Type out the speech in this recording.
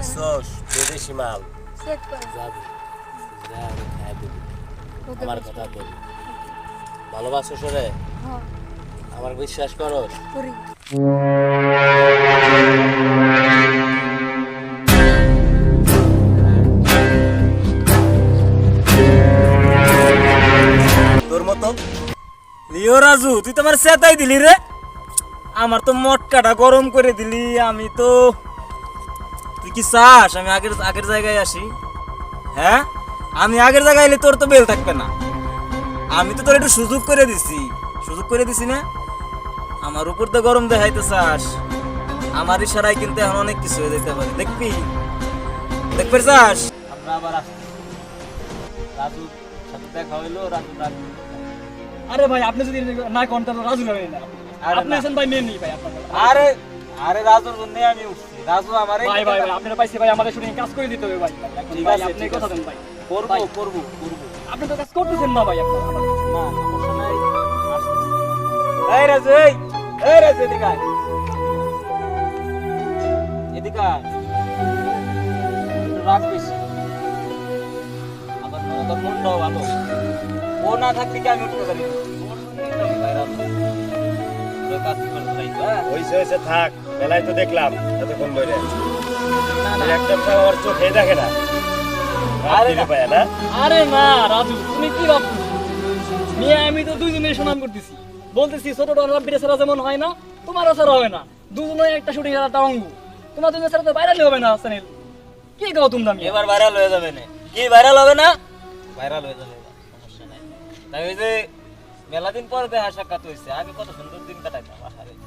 দেশি মাল। চেক করে। যাবি যা আমি খাই দিবি ওকে আমার কথা করি ভালোবাসো সরে হ্যাঁ। আমার বিশ্বাস করো? করি। তোর মতো? লিও রাজু তুই তো আমার চেতাই দিলি রে। আমার তো মটকাটা গরম করে দিলি আমি তো তুই কি চাস? আমি আগের আগের জায়গায় আসি। হ্যাঁ? আমি আগের জায়গায় এলে তোর তো বেল থাকবে না। আমি তো তোর একটু সুযোগ করে দিছি। সুযোগ করে দিছি না? আমার উপর তো গরম দেখাইতে চাস। আমার ইশারায় কিন্তু এখন অনেক কিছু হয়ে যেতে পারে। দেখবি? দেখবে চাস? আমরা আবার আসছি। রাজু সাথে দেখা হইল রাজু রাজু আরে ভাই আপনি যদি না কোন তাহলে রাজু না আপনি ভাই মেন নেই ভাই আপনার আরে আরে রাজুর জন্য আমি উঠছি। রাজু আমার ভাই ভাই ভাই আপনারা পাইছে ভাই আমাদের শুটিং কাজ করে দিতে হবে ভাই। ঠিক আছে, আপনি কথা দেন ভাই। করব। করব করব। আপনি তো কাজ করতেছেন না ভাই আপনার না সমস্যা নাই। এই রাজু এই এই রাজু এদিকে আয়। এদিকে আয়। রাগ বেশি। আবার তোর মনটাও ভালো। ও না থাকলে কি আমি উঠতে পারি? ওর কাজ করতে চাইছো, হ্যাঁ? হইছে হইছে থাক। মেলায় তো দেখলাম এতক্ষণ ধরে। একটা আমার চোখে দেখে না। আরে না। রাজু তুমি কি ভাবছ? আমি তো দুইজনের সুনাম করতেছি। বলতেছি ছোট ডলার যেমন হয় না তোমারও হবে না। দুজনে একটা শুটিং একটা অঙ্গ। তোমার দুজনের ছাড়া তো বাইরে হবে না সানিল কি গাও তোমরা মিয়া? এবার ভাইরাল হয়ে যাবে না। কি ভাইরাল হবে না? ভাইরাল হয়ে যাবে। সমস্যা নাই। তাই ওই যে মেলা দিন পর দেখা সাক্ষাৎ হয়েছে। আগে কত সুন্দর দিন কাটাইতাম কি